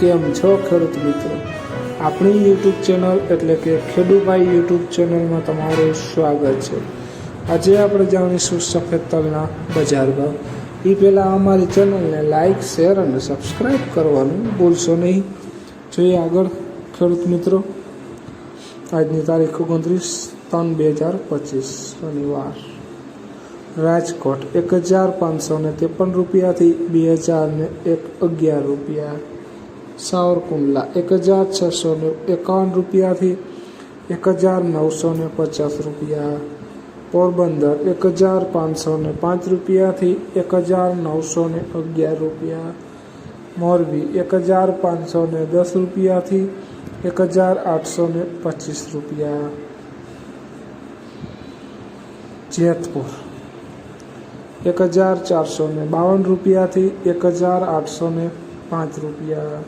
કેમ છો ખેડૂત મિત્રો? આપણી યુટ્યુબ ચેનલ એટલે કે ખેડૂભાઈ યુટ્યુબ ચેનલમાં તમારું સ્વાગત છે. આજે આપણે જાણીશું સફેદ તલના બજાર ભાવ. એ પહેલાં અમારી ચેનલને લાઇક શેર અને સબસ્ક્રાઈબ કરવાનું ભૂલશો નહીં. જોઈએ આગળ, ખેડૂત મિત્રો. આજની તારીખ ઓગણત્રીસ ત્રણ બે હજાર પચીસ, શનિવાર. રાજકોટ એક હજાર પાંચસો ત્રેપન રૂપિયાથી બે હજાર એક અગિયાર રૂપિયા. સાવરકુંડલા એક હજાર છસો ને એકાવન રૂપિયાથી એક હજાર નવસો ને પચાસ રૂપિયા પોરબંદર એક હજાર પાંચસો ને પાંચ રૂપિયાથી એક હજાર નવસો ને અગિયાર રૂપિયા મોરબી એક હજાર પાંચસો ને દસ રૂપિયાથી એક હજાર આઠસો ને પચીસ રૂપિયા જેતપુર એક હજાર ચારસો ને બાવન રૂપિયાથી એક હજાર આઠસો ને પાંચ રૂપિયા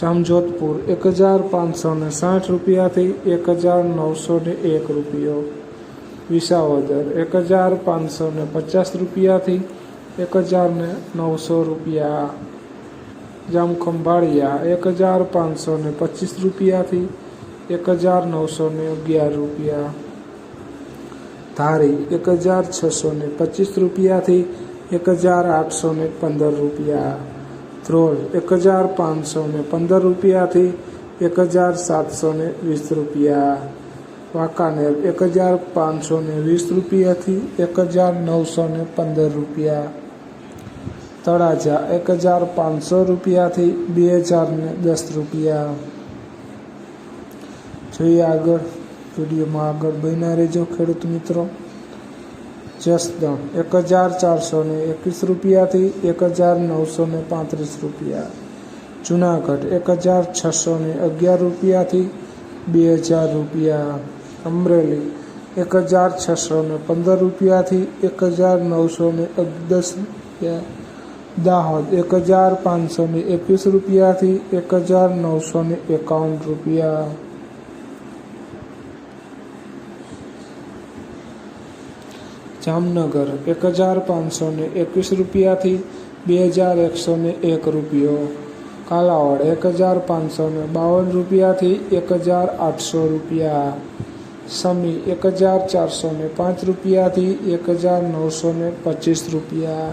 જામજોધપુર એક હજાર પાંચસો ને સાઠ રૂપિયાથી એક હજાર નવસો ને એક રૂપિયો. વિસાવદર એક હજાર પાંચસો ને પચાસ રૂપિયાથી એક હજાર ને નવસો રૂપિયા. જામખંભાળિયા એક હજાર પાંચસો ને પચીસ રૂપિયાથી એક હજાર નવસો ને અગિયાર રૂપિયા. ધારી એક હજાર છસો ને પચીસ રૂપિયાથી એક હજાર આઠસો ને પંદર રૂપિયા. ધ્રોલ એક હજાર પાંચસો ને પંદર રૂપિયાથી એક હજાર સાતસો ને વીસ રૂપિયા. વાંકાનેર એક હજાર પાંચસો ને વીસ રૂપિયાથી એક હજાર નવસો ને પંદર રૂપિયા. તળાજા એક હજાર પાંચસો રૂપિયાથી બે હજાર ને દસ રૂપિયા. જોઈએ આગળ, વિડીયોમાં આગળ બન્યા રહેજો ખેડૂત મિત્રો. જસદણ એક હજાર ચારસો ને એકવીસ રૂપિયાથી એક હજાર નવસો ને પાંત્રીસ રૂપિયા. જુનાગઢ, એક હજાર છસો ને અગિયાર રૂપિયાથી બે હજાર રૂપિયા. અમરેલી, એક હજાર છસો ને પંદર રૂપિયાથી એક હજાર નવસો ને દસ રૂપિયા. દાહોદ, એક હજાર પાંચસો ને એકવીસ રૂપિયાથી એક હજાર નવસો ને એકાવન રૂપિયા. જામનગર એક હજાર પાંચસો ને એકવીસ રૂપિયાથી બે હજાર એકસો ને એક રૂપિયો. કાલાવડ એક હજાર પાંચસો ને બાવન રૂપિયાથી એક હજાર આઠસો રૂપિયા. સમી એક હજાર ચારસો ને પાંચ રૂપિયાથી એક હજાર નવસો ને પચીસ રૂપિયા.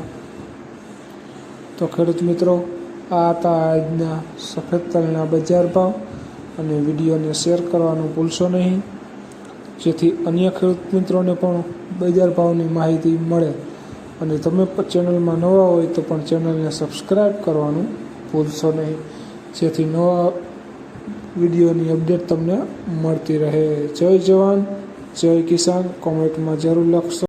તો ખેડૂત મિત્રો, આ હતા આજના સફેદ તલના બજાર ભાવ અને વિડીયોને શેર કરવાનું ભૂલશો નહીં. જેથી અન્ય ખેડૂત મિત્રોને પણ બજાર ભાવની માહિતી મળે. અને તમે પણ ચેનલમાં નવા હોય તો પણ ચેનલને સબસ્ક્રાઈબ કરવાનું ભૂલશો નહીં. જેથી નવા વિડીયોની અપડેટ તમને મળતી રહે. જય જવાન, જય કિસાન. કોમેન્ટમાં જરૂર લખશો.